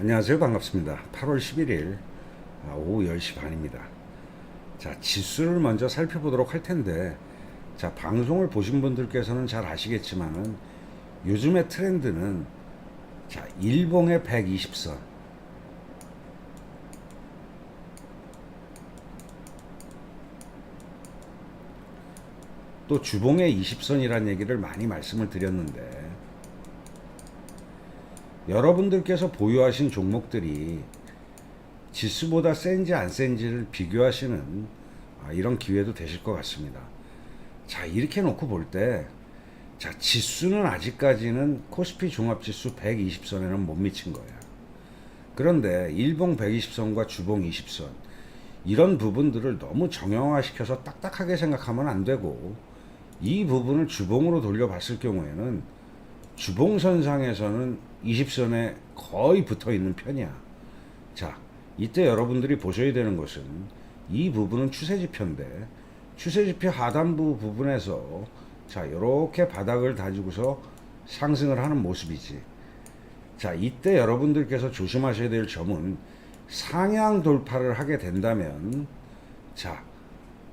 안녕하세요. 반갑습니다. 8월 11일 아, 오후 10시 반입니다. 자, 지수를 먼저 살펴보도록 할 텐데, 자, 방송을 보신 분들께서는 잘 아시겠지만은 요즘의 트렌드는 자, 일봉의 120선. 또 주봉의 20선이라는 얘기를 많이 말씀을 드렸는데, 여러분들께서 보유하신 종목들이 지수보다 센지 안 센지를 비교하시는 아, 이런 기회도 되실 것 같습니다. 자, 이렇게 놓고 볼 때, 자, 지수는 아직까지는 코스피 종합지수 120선에는 못 미친 거야. 그런데 일봉 120선과 주봉 20선, 이런 부분들을 너무 정형화시켜서 딱딱하게 생각하면 안 되고, 이 부분을 주봉으로 돌려봤을 경우에는 주봉선상에서는 20선에 거의 붙어 있는 편이야. 자, 이때 여러분들이 보셔야 되는 것은 이 부분은 추세지표인데 추세지표 하단부 부분에서 자, 이렇게 바닥을 다지고서 상승을 하는 모습이지. 자, 이때 여러분들께서 조심하셔야 될 점은 상향 돌파를 하게 된다면 자,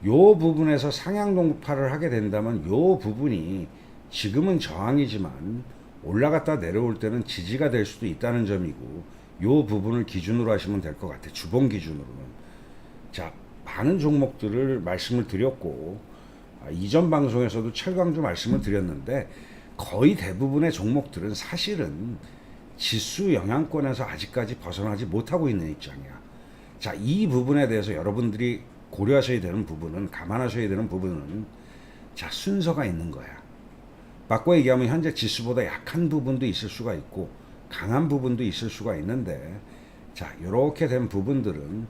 요 부분에서 상향 돌파를 하게 된다면 요 부분이 지금은 저항이지만 올라갔다 내려올 때는 지지가 될 수도 있다는 점이고 요 부분을 기준으로 하시면 될 것 같아요. 주봉 기준으로는. 자, 많은 종목들을 말씀을 드렸고 아, 이전 방송에서도 철강주 말씀을 드렸는데 거의 대부분의 종목들은 사실은 지수 영향권에서 아직까지 벗어나지 못하고 있는 입장이야. 자, 이 부분에 대해서 여러분들이 고려하셔야 되는 부분은 감안하셔야 되는 부분은 자, 순서가 있는 거야. 바꿔 얘기하면 현재 지수보다 약한 부분도 있을 수가 있고 강한 부분도 있을 수가 있는데 자 이렇게 된 부분들은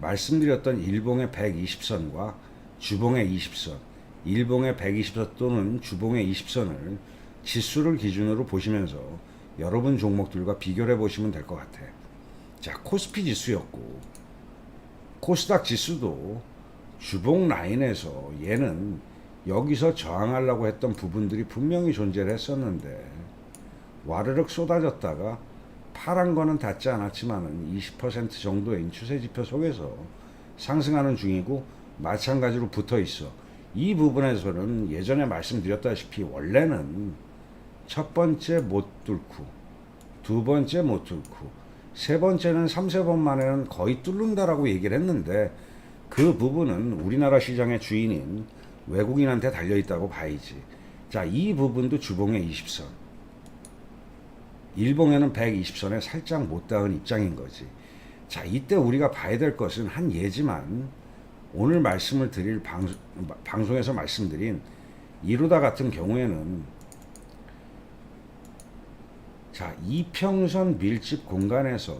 말씀드렸던 일봉의 120선과 주봉의 20선 일봉의 120선 또는 주봉의 20선을 지수를 기준으로 보시면서 여러분 종목들과 비교를 해보시면 될 것 같아. 자 코스피 지수였고 코스닥 지수도 주봉 라인에서 얘는 여기서 저항하려고 했던 부분들이 분명히 존재를 했었는데 와르륵 쏟아졌다가 파란 거는 닿지 않았지만은 20% 정도의 추세 지표 속에서 상승하는 중이고 마찬가지로 붙어 있어. 이 부분에서는 예전에 말씀드렸다시피 원래는 첫 번째 못 뚫고 두 번째 못 뚫고 세 번째는 3, 세번 만에는 거의 뚫는다라고 얘기를 했는데 그 부분은 우리나라 시장의 주인인 외국인한테 달려 있다고 봐야지. 자, 이 부분도 주봉의 20선. 일봉에는 120선에 살짝 못 닿은 입장인 거지. 자, 이때 우리가 봐야 될 것은 한 예지만 오늘 말씀을 드릴 방송, 방송에서 말씀드린 이루다 같은 경우에는 자, 이평선 밀집 공간에서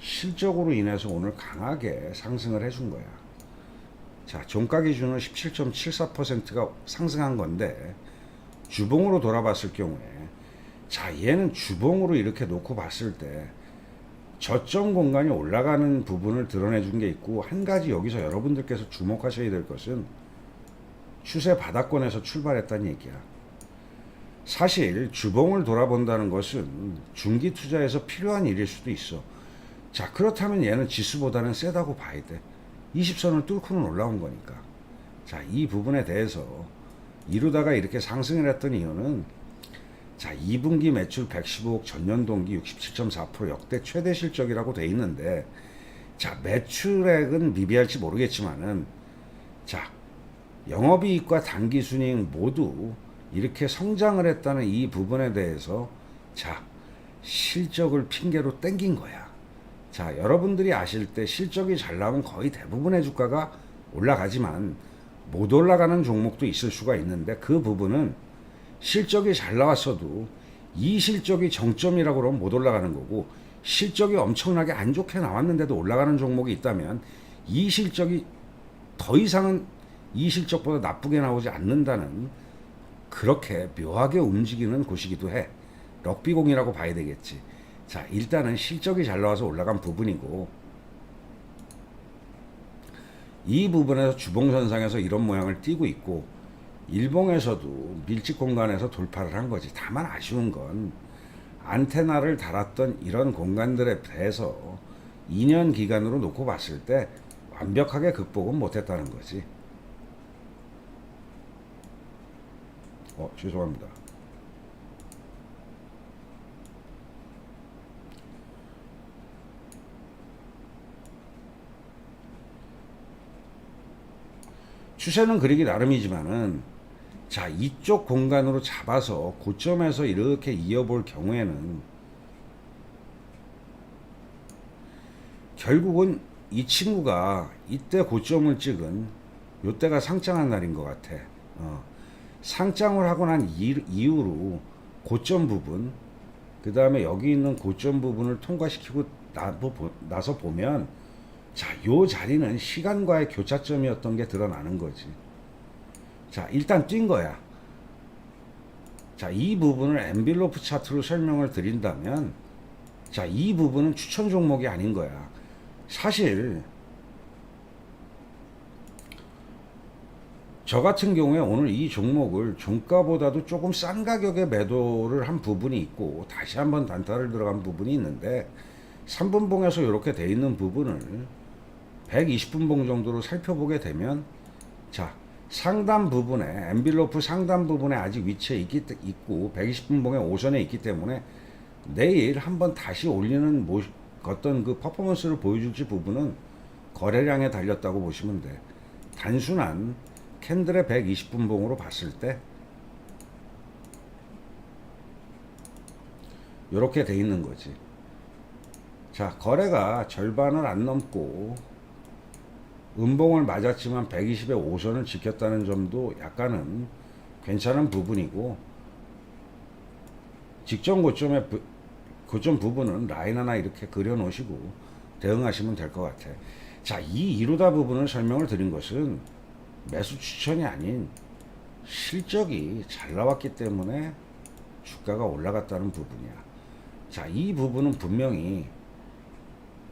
실적으로 인해서 오늘 강하게 상승을 해준 거야. 자, 종가 기준은 17.74%가 상승한 건데 주봉으로 돌아봤을 경우에 자, 얘는 주봉으로 이렇게 놓고 봤을 때 저점 공간이 올라가는 부분을 드러내 준 게 있고 한 가지 여기서 여러분들께서 주목하셔야 될 것은 추세 바닥권에서 출발했다는 얘기야. 사실 주봉을 돌아본다는 것은 중기 투자에서 필요한 일일 수도 있어. 자, 그렇다면 얘는 지수보다는 세다고 봐야 돼. 20선을 뚫고는 올라온 거니까. 자, 이 부분에 대해서 이루다가 이렇게 상승을 했던 이유는 자, 2분기 매출 115억 전년 동기 67.4% 역대 최대 실적이라고 돼 있는데 자, 매출액은 미비할지 모르겠지만은 자, 영업이익과 단기 순이익 모두 이렇게 성장을 했다는 이 부분에 대해서 자, 실적을 핑계로 땡긴 거야. 자, 여러분들이 아실 때 실적이 잘 나오면 거의 대부분의 주가가 올라가지만 못 올라가는 종목도 있을 수가 있는데 그 부분은 실적이 잘 나왔어도 이 실적이 정점이라고 그러면 못 올라가는 거고 실적이 엄청나게 안 좋게 나왔는데도 올라가는 종목이 있다면 이 실적이 더 이상은 이 실적보다 나쁘게 나오지 않는다는 그렇게 묘하게 움직이는 곳이기도 해. 럭비공이라고 봐야 되겠지. 자, 일단은 실적이 잘 나와서 올라간 부분이고 이 부분에서 주봉선상에서 이런 모양을 띠고 있고 일봉에서도 밀집 공간에서 돌파를 한 거지. 다만 아쉬운 건 안테나를 달았던 이런 공간들에 대해서 2년 기간으로 놓고 봤을 때 완벽하게 극복은 못했다는 거지. 어, 죄송합니다. 추세는 그리기 나름이지만은 자 이쪽 공간으로 잡아서 고점에서 이렇게 이어볼 경우에는 결국은 이 친구가 이때 고점을 찍은 요때가 상장한 날인 것 같아. 어. 상장을 하고 난 이- 이후로 고점 부분, 그 다음에 여기 있는 고점 부분을 통과시키고 나서 보면, 자, 요 자리는 시간과의 교차점이었던 게 드러나는 거지. 자, 일단 뛴 거야. 자, 이 부분을 엠빌로프 차트로 설명을 드린다면, 자, 이 부분은 추천 종목이 아닌 거야. 사실, 저 같은 경우에 오늘 이 종목을 종가보다도 조금 싼 가격에 매도를 한 부분이 있고 다시 한번 단타를 들어간 부분이 있는데 3분봉에서 이렇게 돼 있는 부분을 120분 봉 정도로 살펴보게 되면 자 상단 부분에 엠빌로프 상단 부분에 아직 위치해 있기, 때- 있고 120분 봉의 오선에 있기 때문에 내일 한번 다시 올리는 모, 어떤 그 퍼포먼스를 보여줄지 부분은 거래량에 달렸다고 보시면 돼. 단순한 캔들의 120분 봉으로 봤을 때 이렇게 돼 있는 거지. 자, 거래가 절반을 안 넘고 음봉을 맞았지만 120의 5선을 지켰다는 점도 약간은 괜찮은 부분이고 직전 고점의 부- 고점 부분은 라인 하나 이렇게 그려 놓으시고 대응하시면 될 것 같아. 자, 이 이루다 부분을 설명을 드린 것은 매수 추천이 아닌 실적이 잘 나왔기 때문에 주가가 올라갔다는 부분이야. 자, 이 부분은 분명히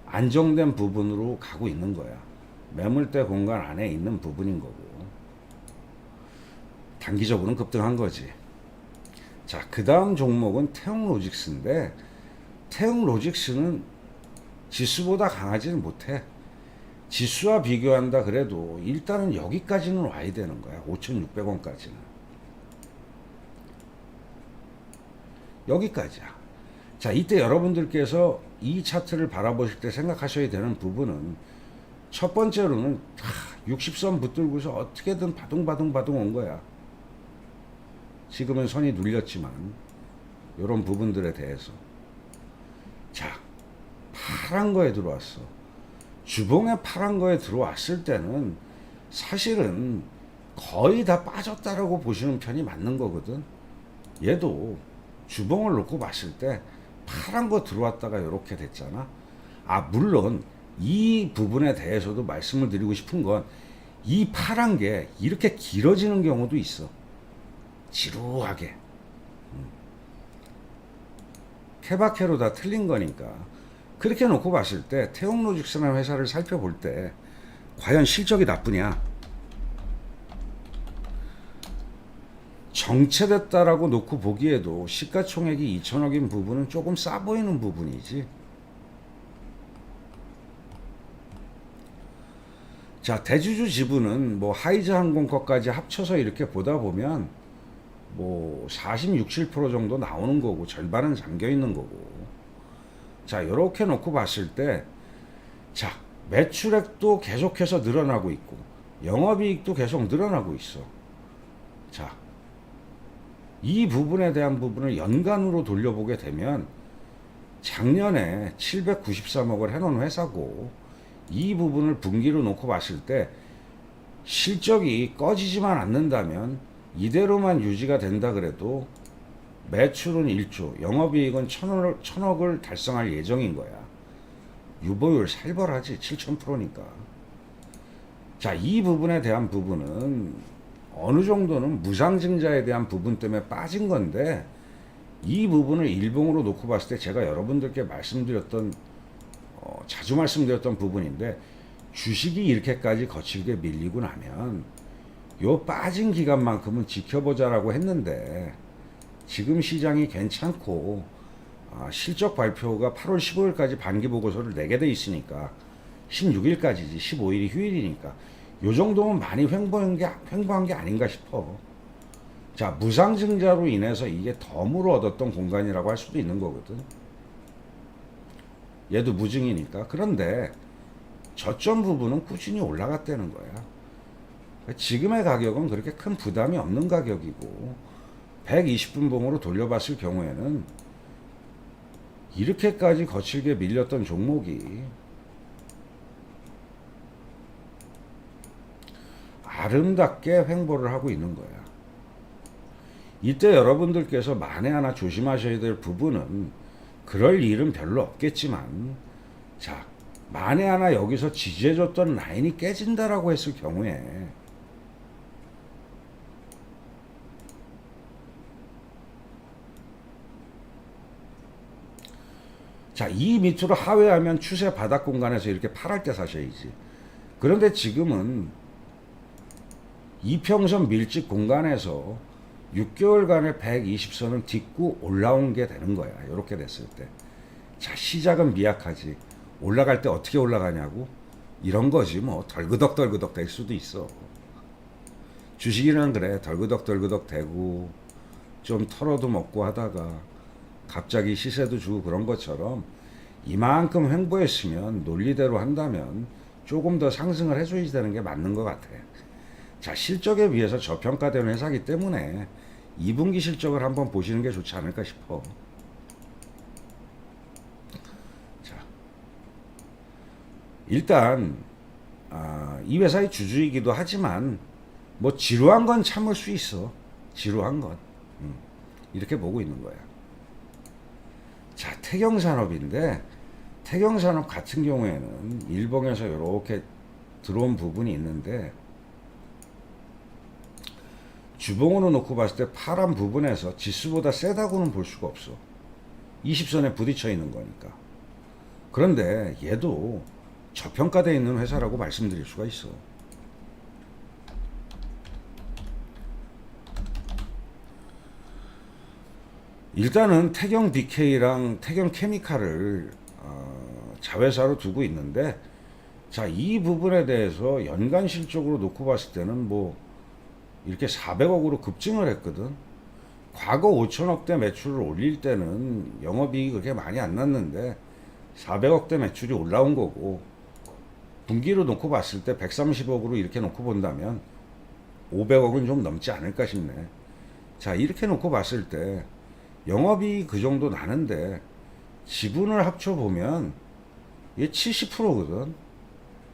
안정된 부분으로 가고 있는 거야. 매물대 공간 안에 있는 부분인 거고. 단기적으로는 급등한 거지. 자, 그 다음 종목은 태ung 로직스인데, 태ung 로직스는 지수보다 강하지는 못해. 지수와 비교한다 그래도 일단은 여기까지는 와야 되는 거야. 5,600원까지는. 여기까지야. 자, 이때 여러분들께서 이 차트를 바라보실 때 생각하셔야 되는 부분은 첫 번째로는 하, 60선 붙들고서 어떻게든 바둥바둥바둥 온 거야. 지금은 선이 눌렸지만 이런 부분들에 대해서 자 파란 거에 들어왔어. 주봉에 파란 거에 들어왔을 때는 사실은 거의 다 빠졌다라고 보시는 편이 맞는 거거든. 얘도 주봉을 놓고 봤을 때 파란 거 들어왔다가 이렇게 됐잖아. 아 물론 이 부분에 대해서도 말씀을 드리고 싶은 건 이 파란 게 이렇게 길어지는 경우도 있어. 지루하게. 음. 케바케로 다 틀린 거니까. 그렇게 놓고 봤을 때 태용로직스라는 회사를 살펴볼 때 과연 실적이 나쁘냐? 정체됐다라고 놓고 보기에도 시가총액이 2천억인 부분은 조금 싸 보이는 부분이지. 자, 대주주 지분은 뭐 하이즈 항공 것까지 합쳐서 이렇게 보다 보면 뭐 40, 67% 정도 나오는 거고 절반은 잠겨 있는 거고. 자, 이렇게 놓고 봤을 때 자, 매출액도 계속해서 늘어나고 있고 영업이익도 계속 늘어나고 있어. 자, 이 부분에 대한 부분을 연간으로 돌려보게 되면 작년에 793억을 해놓은 회사고 이 부분을 분기로 놓고 봤을 때 실적이 꺼지지만 않는다면 이대로만 유지가 된다 그래도 매출은 1조, 영업이익은 천억을, 천억을 달성할 예정인 거야. 유보율 살벌하지 7,000%니까. 자, 이 부분에 대한 부분은 어느 정도는 무상증자에 대한 부분 때문에 빠진 건데 이 부분을 일봉으로 놓고 봤을 때 제가 여러분들께 말씀드렸던 어, 자주 말씀드렸던 부분인데 주식이 이렇게까지 거칠게 밀리고 나면 요 빠진 기간만큼은 지켜보자라고 했는데 지금 시장이 괜찮고 아, 실적 발표가 8월 15일까지 반기 보고서를 내게 돼 있으니까 16일까지지 15일이 휴일이니까 요 정도면 많이 횡보한 게 횡보한 게 아닌가 싶어. 자 무상증자로 인해서 이게 덤으로 얻었던 공간이라고 할 수도 있는 거거든. 얘도 무증이니까. 그런데 저점 부분은 꾸준히 올라갔다는 거야. 지금의 가격은 그렇게 큰 부담이 없는 가격이고 120분 봉으로 돌려봤을 경우에는 이렇게까지 거칠게 밀렸던 종목이 아름답게 횡보를 하고 있는 거야. 이때 여러분들께서 만에 하나 조심하셔야 될 부분은 그럴 일은 별로 없겠지만 자 만에 하나 여기서 지지해줬던 라인이 깨진다라고 했을 경우에 자, 이 밑으로 하회하면 추세 바닥 공간에서 이렇게 팔할 때 사셔야지. 그런데 지금은 이평선 밀집 공간에서 6개월간의 120선을 딛고 올라온 게 되는 거야. 이렇게 됐을 때. 자, 시작은 미약하지. 올라갈 때 어떻게 올라가냐고? 이런 거지 뭐. 덜그덕덜그덕 될 수도 있어. 주식이란 그래. 덜그덕덜그덕 되고 좀 털어도 먹고 하다가 갑자기 시세도 주고 그런 것처럼 이만큼 횡보했으면 논리대로 한다면 조금 더 상승을 해줘야 되는 게 맞는 것 같아. 자, 실적에 비해서 저평가되는 회사기 때문에 2분기 실적을 한번 보시는 게 좋지 않을까 싶어. 자, 일단 아, 이 회사의 주주이기도 하지만 뭐 지루한 건 참을 수 있어. 지루한 건 음, 이렇게 보고 있는 거야. 자, 태경산업인데 태경산업 같은 경우에는 일봉에서 이렇게 들어온 부분이 있는데 주봉으로 놓고 봤을 때 파란 부분에서 지수보다 세다고는 볼 수가 없어. 20선에 부딪혀 있는 거니까. 그런데 얘도 저평가되어 있는 회사라고 말씀드릴 수가 있어. 일단은 태경 BK랑 태경 케미칼을 어, 자회사로 두고 있는데 자 이 부분에 대해서 연간 실적으로 놓고 봤을 때는 뭐 이렇게 400억으로 급증을 했거든. 과거 5천억대 매출을 올릴 때는 영업이익이 그렇게 많이 안 났는데 400억대 매출이 올라온 거고 분기로 놓고 봤을 때 130억으로 이렇게 놓고 본다면 500억은 좀 넘지 않을까 싶네. 자 이렇게 놓고 봤을 때 영업이익 그 정도 나는데 지분을 합쳐보면 이게 70%거든.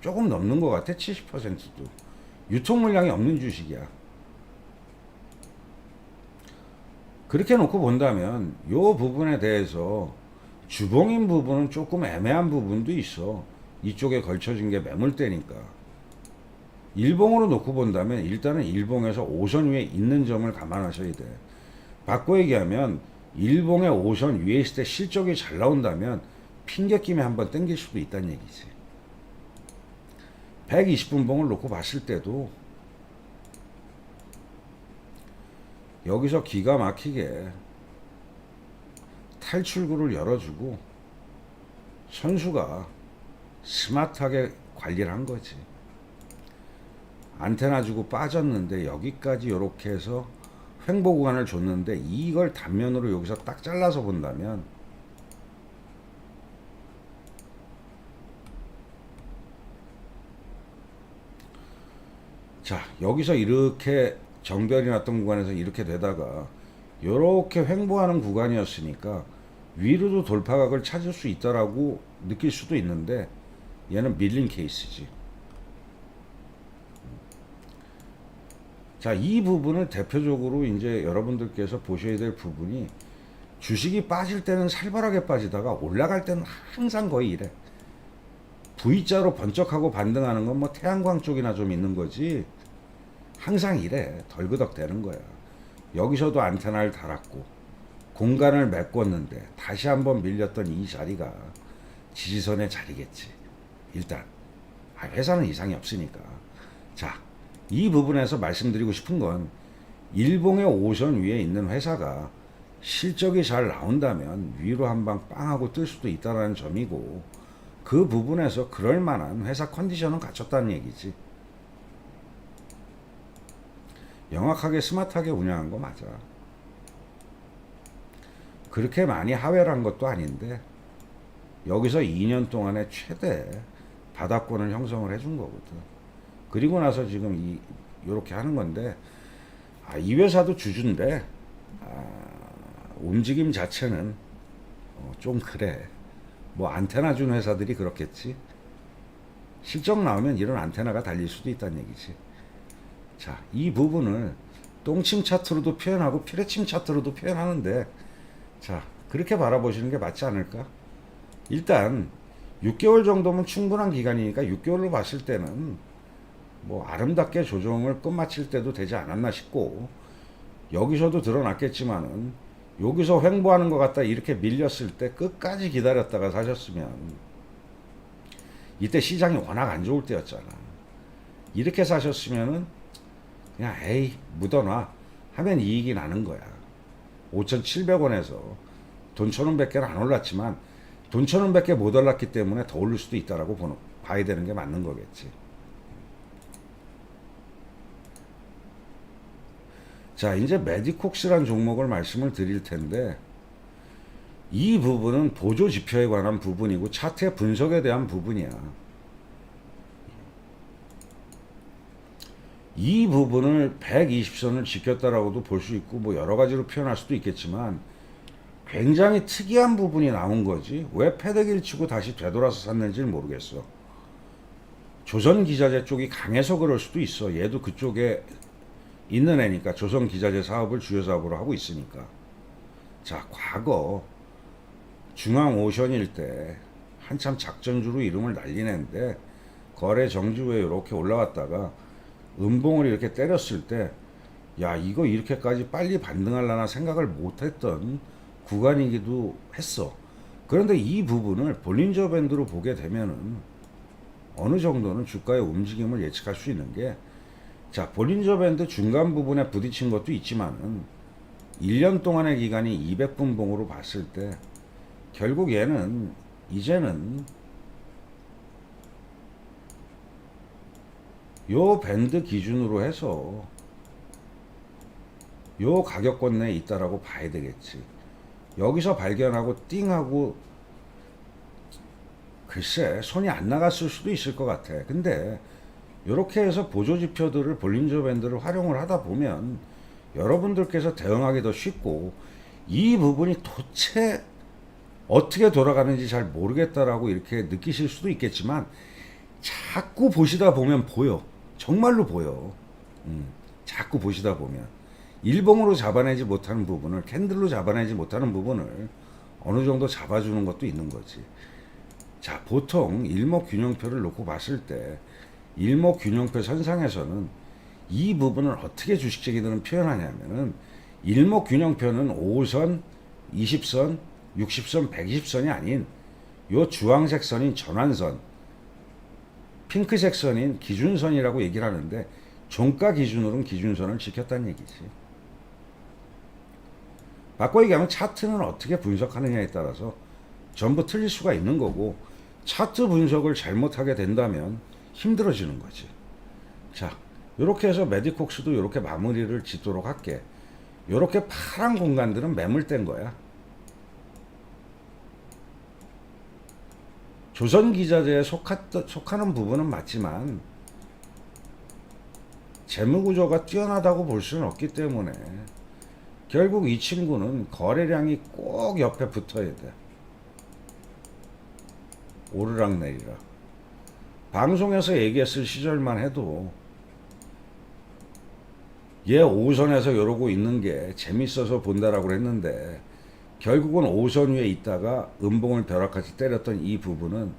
조금 넘는 것 같아 70%도. 유통 물량이 없는 주식이야. 그렇게 놓고 본다면 요 부분에 대해서 주봉인 부분은 조금 애매한 부분도 있어. 이쪽에 걸쳐진 게 매물대니까. 일봉으로 놓고 본다면 일단은 일봉에서 5선 위에 있는 점을 감안하셔야 돼. 바꿔 얘기하면 일봉의 5선 위에 있을 때 실적이 잘 나온다면 핑계김에 한번 땡길 수도 있다는 얘기지. 120분 봉을 놓고 봤을 때도 여기서 기가 막히게 탈출구를 열어주고 선수가 스마트하게 관리를 한 거지. 안테나 주고 빠졌는데 여기까지 이렇게 해서 횡보 구간을 줬는데 이걸 단면으로 여기서 딱 잘라서 본다면 자 여기서 이렇게 정별이 났던 구간에서 이렇게 되다가 이렇게 횡보하는 구간이었으니까 위로도 돌파각을 찾을 수 있다라고 느낄 수도 있는데 얘는 밀린 케이스지. 자, 이 부분을 대표적으로 이제 여러분들께서 보셔야 될 부분이 주식이 빠질 때는 살벌하게 빠지다가 올라갈 때는 항상 거의 이래. V자로 번쩍하고 반등하는 건 뭐 태양광 쪽이나 좀 있는 거지. 항상 이래. 덜그덕 되는 거야. 여기서도 안테나를 달았고 공간을 메꿨는데 다시 한번 밀렸던 이 자리가 지지선의 자리겠지. 일단 아, 회사는 이상이 없으니까. 자, 이 부분에서 말씀드리고 싶은 건 일봉의 5선 위에 있는 회사가 실적이 잘 나온다면 위로 한 방 빵하고 뜰 수도 있다는 점이고 그 부분에서 그럴 만한 회사 컨디션은 갖췄다는 얘기지. 영악하게 스마트하게 운영한 거 맞아. 그렇게 많이 하회를 것도 아닌데 여기서 2년 동안에 최대 바닥권을 형성을 해준 거거든. 그리고 나서 지금 이 요렇게 하는 건데 아, 이 회사도 주주인데 아, 움직임 자체는 어, 좀 그래. 뭐 안테나 준 회사들이 그렇겠지. 실적 나오면 이런 안테나가 달릴 수도 있다는 얘기지. 자, 이 부분을 똥침 차트로도 표현하고 피레침 차트로도 표현하는데 자, 그렇게 바라보시는 게 맞지 않을까? 일단 6개월 정도면 충분한 기간이니까 6개월로 봤을 때는 뭐 아름답게 조정을 끝마칠 때도 되지 않았나 싶고 여기서도 드러났겠지만은 여기서 횡보하는 것 같다 이렇게 밀렸을 때 끝까지 기다렸다가 사셨으면 이때 시장이 워낙 안 좋을 때였잖아. 이렇게 사셨으면은 그냥 에이 묻어놔 하면 이익이 나는 거야. 5,700원에서 돈 천원밖에 안 올랐지만 돈 천원밖에 못 올랐기 때문에 더 오를 수도 있다라고 보는, 봐야 되는 게 맞는 거겠지. 자, 이제 메디콕스란 종목을 말씀을 드릴 텐데 이 부분은 보조 지표에 관한 부분이고 차트의 분석에 대한 부분이야. 이 부분을 120선을 지켰다라고도 볼 수 있고 뭐 여러 가지로 표현할 수도 있겠지만 굉장히 특이한 부분이 나온 거지. 왜 패대기를 치고 다시 되돌아서 샀는지는 모르겠어. 조선 기자재 쪽이 강해서 그럴 수도 있어. 얘도 그쪽에 있는 애니까 조선 기자재 사업을 주요 사업으로 하고 있으니까. 자, 과거 중앙 오션일 때 한참 작전주로 이름을 애인데 거래 정지 후에 이렇게 올라왔다가 음봉을 이렇게 때렸을 때 야 이거 이렇게까지 빨리 반등하려나 생각을 못했던 구간이기도 했어. 그런데 이 부분을 볼린저 밴드로 보게 되면은 어느 정도는 주가의 움직임을 예측할 수 있는 게 자, 볼린저 밴드 중간 부분에 부딪힌 것도 있지만은 1년 동안의 기간이 200분 봉으로 봤을 때 결국 얘는 이제는 요 밴드 기준으로 해서 요 가격권 내에 있다라고 봐야 되겠지. 여기서 발견하고 띵하고 글쎄 손이 안 나갔을 수도 있을 것 같아. 근데 이렇게 해서 보조 지표들을 볼린저 밴드를 활용을 하다 보면 여러분들께서 대응하기 더 쉽고 이 부분이 도대체 어떻게 돌아가는지 잘 모르겠다라고 이렇게 느끼실 수도 있겠지만 자꾸 보시다 보면 보여. 정말로 보여. 음, 자꾸 보시다 보면 일봉으로 잡아내지 못하는 부분을 캔들로 잡아내지 못하는 부분을 어느 정도 잡아주는 것도 있는 거지. 자, 보통 일목균형표를 놓고 봤을 때 일목균형표 선상에서는 이 부분을 어떻게 주식쟁이들은 표현하냐면은 일목균형표는 5선, 20선, 60선, 120선이 아닌 요 주황색 선인 전환선, 핑크색 선인 기준선이라고 얘기를 하는데 종가 기준으로는 기준선을 지켰다는 얘기지. 바꿔 얘기하면 차트는 어떻게 분석하느냐에 따라서 전부 틀릴 수가 있는 거고 차트 분석을 잘못하게 된다면 힘들어지는 거지. 자, 이렇게 해서 메디콕스도 이렇게 마무리를 짓도록 할게. 이렇게 파란 공간들은 매물된 거야. 조선 기자재에 속했, 속하는 부분은 맞지만 재무구조가 뛰어나다고 볼 수는 없기 때문에 결국 이 친구는 거래량이 꼭 옆에 붙어야 돼. 오르락 내리락. 방송에서 얘기했을 시절만 해도 얘 오선에서 이러고 있는 게 재밌어서 본다라고 했는데 결국은 오선 위에 있다가 음봉을 벼락같이 때렸던 이 부분은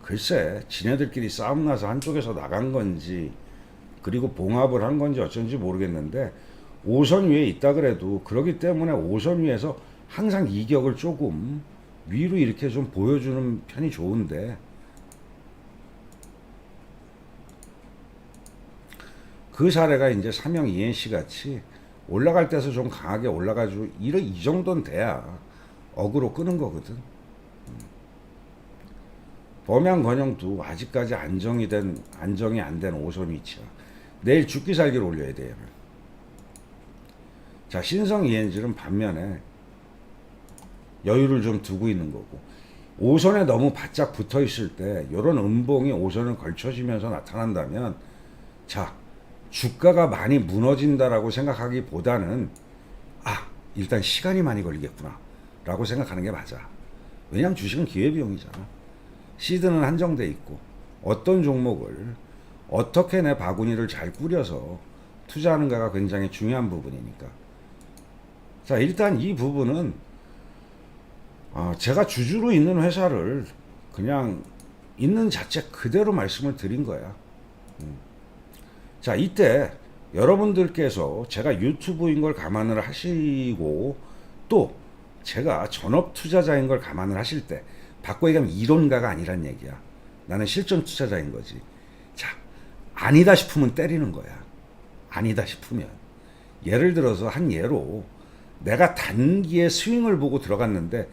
글쎄 지네들끼리 싸움 나서 한쪽에서 나간 건지 그리고 봉합을 한 건지 어쩐지 모르겠는데 오선 위에 있다 그래도 그러기 때문에 오선 위에서 항상 이격을 조금 위로 이렇게 좀 보여주는 편이 좋은데. 그 사례가 이제 삼형 ENC 같이 올라갈 때서 좀 강하게 올라가지고 이런 이 정도는 돼야 어그로 끄는 거거든. 음. 범양건영도 아직까지 안정이 된 안정이 안 된 오선 위치야. 내일 죽기 살기를 올려야 돼. 얘는. 자 신성 ENG는 반면에 여유를 좀 두고 있는 거고 오선에 너무 바짝 붙어 있을 때 이런 음봉이 오선을 걸쳐지면서 나타난다면 자 주가가 많이 무너진다라고 생각하기보다는 아 일단 시간이 많이 걸리겠구나 라고 생각하는 게 맞아 왜냐하면 주식은 기회비용이잖아 시드는 한정돼 있고 어떤 종목을 어떻게 내 바구니를 잘 꾸려서 투자하는가가 굉장히 중요한 부분이니까 자 일단 이 부분은 아, 제가 주주로 있는 회사를 그냥 있는 자체 그대로 말씀을 드린 거야. 음. 자, 이때 여러분들께서 제가 유튜브인 걸 감안을 하시고 또 제가 전업 투자자인 걸 감안을 하실 때 바꿔 얘기하면 이론가가 아니란 얘기야. 나는 실전 투자자인 거지. 자, 아니다 싶으면 때리는 거야. 아니다 싶으면. 예를 들어서 한 예로 내가 단기에 스윙을 보고 들어갔는데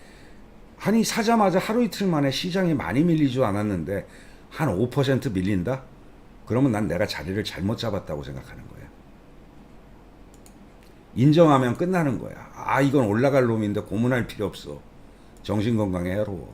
아니 사자마자 하루 이틀 만에 시장이 많이 밀리지 않았는데 한 5% 밀린다? 그러면 난 내가 자리를 잘못 잡았다고 생각하는 거야. 인정하면 끝나는 거야. 아 이건 올라갈 놈인데 고문할 필요 없어. 정신 건강에 해로워.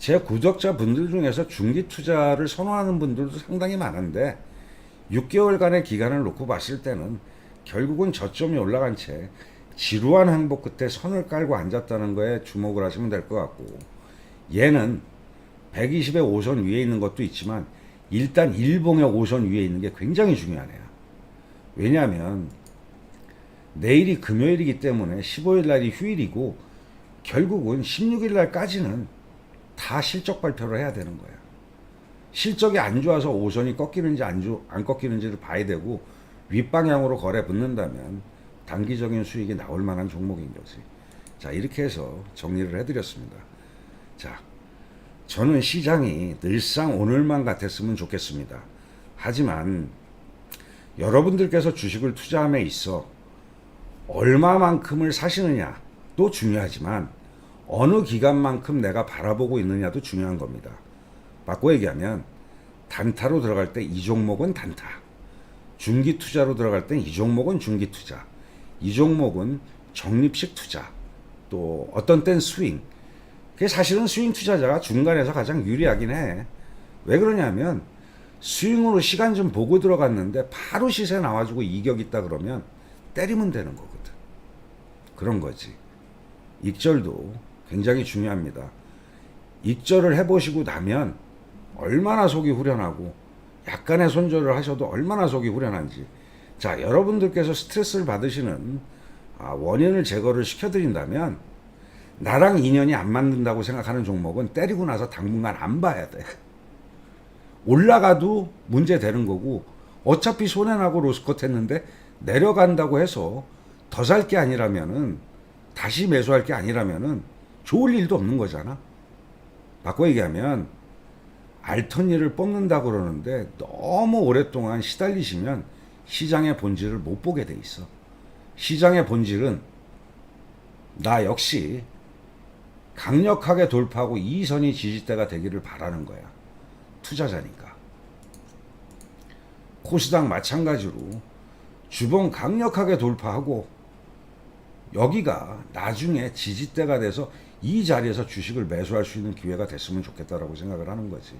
제 구독자 분들 중에서 중기 투자를 선호하는 분들도 상당히 많은데 6개월간의 기간을 놓고 봤을 때는 결국은 저점이 올라간 채 지루한 행복 끝에 선을 깔고 앉았다는 거에 주목을 하시면 될 것 같고 얘는 120의 5선 위에 있는 것도 있지만 일단 일봉의 5선 위에 있는 게 굉장히 중요하네요. 왜냐하면 내일이 금요일이기 때문에 15일 날이 휴일이고 결국은 16일 날까지는 다 실적 발표를 해야 되는 거야. 실적이 안 좋아서 오선이 꺾이는지 안, 주, 안 꺾이는지를 봐야 되고 윗방향으로 거래 붙는다면 단기적인 수익이 나올 만한 종목인 거지. 자, 이렇게 해서 정리를 해드렸습니다. 자, 저는 시장이 늘상 오늘만 같았으면 좋겠습니다. 하지만 여러분들께서 주식을 투자함에 있어 얼마만큼을 사시느냐도 중요하지만 어느 기간만큼 내가 바라보고 있느냐도 중요한 겁니다. 바꿔 얘기하면 단타로 들어갈 때 이 종목은 단타, 중기 투자로 들어갈 때 이 종목은 중기 투자, 이 종목은 적립식 투자, 또 어떤 땐 스윙. 그게 사실은 스윙 투자자가 중간에서 가장 유리하긴 해. 왜 그러냐면 스윙으로 시간 좀 보고 들어갔는데 바로 시세 나와주고 이격 있다 그러면 때리면 되는 거거든. 그런 거지. 익절도 굉장히 중요합니다. 익절을 해보시고 나면 얼마나 속이 후련하고 약간의 손절을 하셔도 얼마나 속이 후련한지. 자, 여러분들께서 스트레스를 받으시는 아, 원인을 제거를 시켜드린다면 나랑 인연이 안 맞는다고 생각하는 종목은 때리고 나서 당분간 안 봐야 돼. 올라가도 문제 되는 거고 어차피 손해나고 로스컷 했는데 내려간다고 해서 더 살 게 아니라면은 다시 매수할 게 아니라면은 좋을 일도 없는 거잖아. 바꿔 얘기하면 알턴니를 뽑는다고 그러는데 너무 오랫동안 시달리시면 시장의 본질을 못 보게 돼 있어. 시장의 본질은 나 역시 강력하게 돌파하고 이 선이 지지대가 되기를 바라는 거야. 투자자니까. 코스닥 마찬가지로 주봉 강력하게 돌파하고 여기가 나중에 지지대가 돼서 이 자리에서 주식을 매수할 수 있는 기회가 됐으면 좋겠다라고 생각을 하는 거지.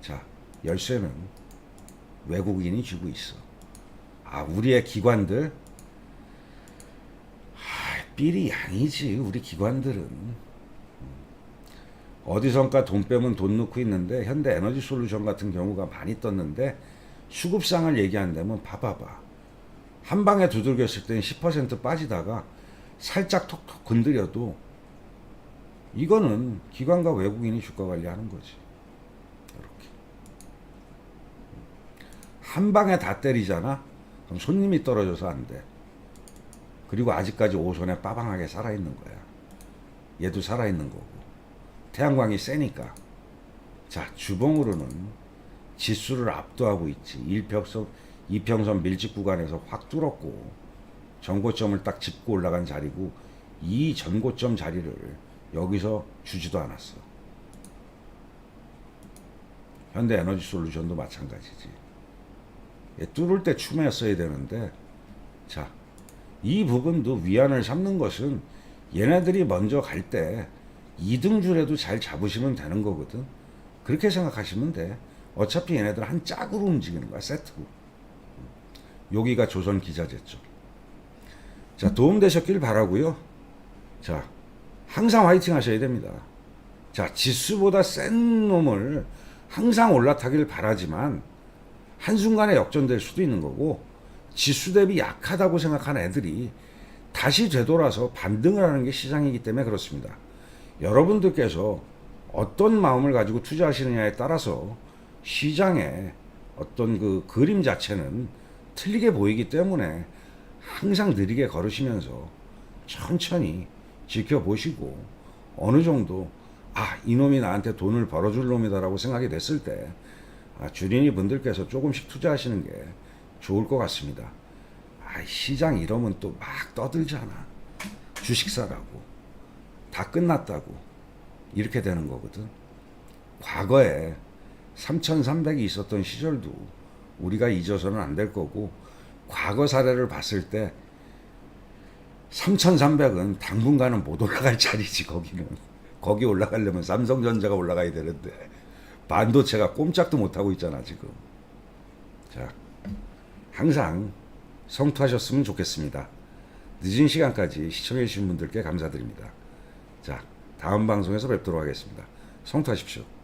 자, 열쇠는 외국인이 쥐고 있어. 아, 우리의 기관들, 아, 삘이 아니지, 우리 기관들은. 음. 어디선가 돈 빼면 돈 넣고 있는데, 현대 에너지 솔루션 같은 경우가 많이 떴는데, 수급상을 얘기한다면 봐봐봐. 한 방에 두들겼을 때는 10% 빠지다가 살짝 톡톡 건드려도 이거는 기관과 외국인이 주가 관리하는 거지. 이렇게. 한 방에 다 때리잖아? 그럼 손님이 떨어져서 안 돼. 그리고 아직까지 오손에 빠방하게 살아있는 거야. 얘도 살아있는 거고. 태양광이 세니까. 자, 주봉으로는 지수를 압도하고 있지. 1평선, 2평선 밀집 구간에서 확 뚫었고, 전고점을 딱 짚고 올라간 자리고, 이 전고점 자리를 여기서 주지도 않았어. 현대 에너지 솔루션도 마찬가지지. 얘 뚫을 때 추매였어야 되는데, 자, 이 부분도 위안을 삼는 것은 얘네들이 먼저 갈 때 2등 줄에도 잘 잡으시면 되는 거거든. 그렇게 생각하시면 돼. 어차피 얘네들 한 짝으로 움직이는 거야, 세트로. 여기가 조선 기자재죠. 자, 도움되셨길 바라고요 자, 항상 화이팅 하셔야 됩니다. 자, 지수보다 센 놈을 항상 올라타길 바라지만 한순간에 역전될 수도 있는 거고 지수 대비 약하다고 생각한 애들이 다시 되돌아서 반등을 하는 게 시장이기 때문에 그렇습니다. 여러분들께서 어떤 마음을 가지고 투자하시느냐에 따라서 시장의 어떤 그 그림 자체는 틀리게 보이기 때문에 항상 느리게 걸으시면서 천천히 지켜보시고 어느 정도 아 이놈이 나한테 돈을 벌어줄 놈이다라고 생각이 됐을 때 아, 주린이 분들께서 조금씩 투자하시는 게 좋을 것 같습니다. 아, 시장 이러면 또 막 떠들잖아. 주식 사라고. 다 끝났다고. 이렇게 되는 거거든. 과거에 3,300이 있었던 시절도 우리가 잊어서는 안 될 거고, 과거 사례를 봤을 때 3,300은 당분간은 못 올라갈 자리지, 거기는. 거기 올라가려면 삼성전자가 올라가야 되는데, 반도체가 꼼짝도 못하고 있잖아, 지금. 자, 항상 성투하셨으면 좋겠습니다. 늦은 시간까지 시청해주신 분들께 감사드립니다. 자, 다음 방송에서 뵙도록 하겠습니다. 성투하십시오.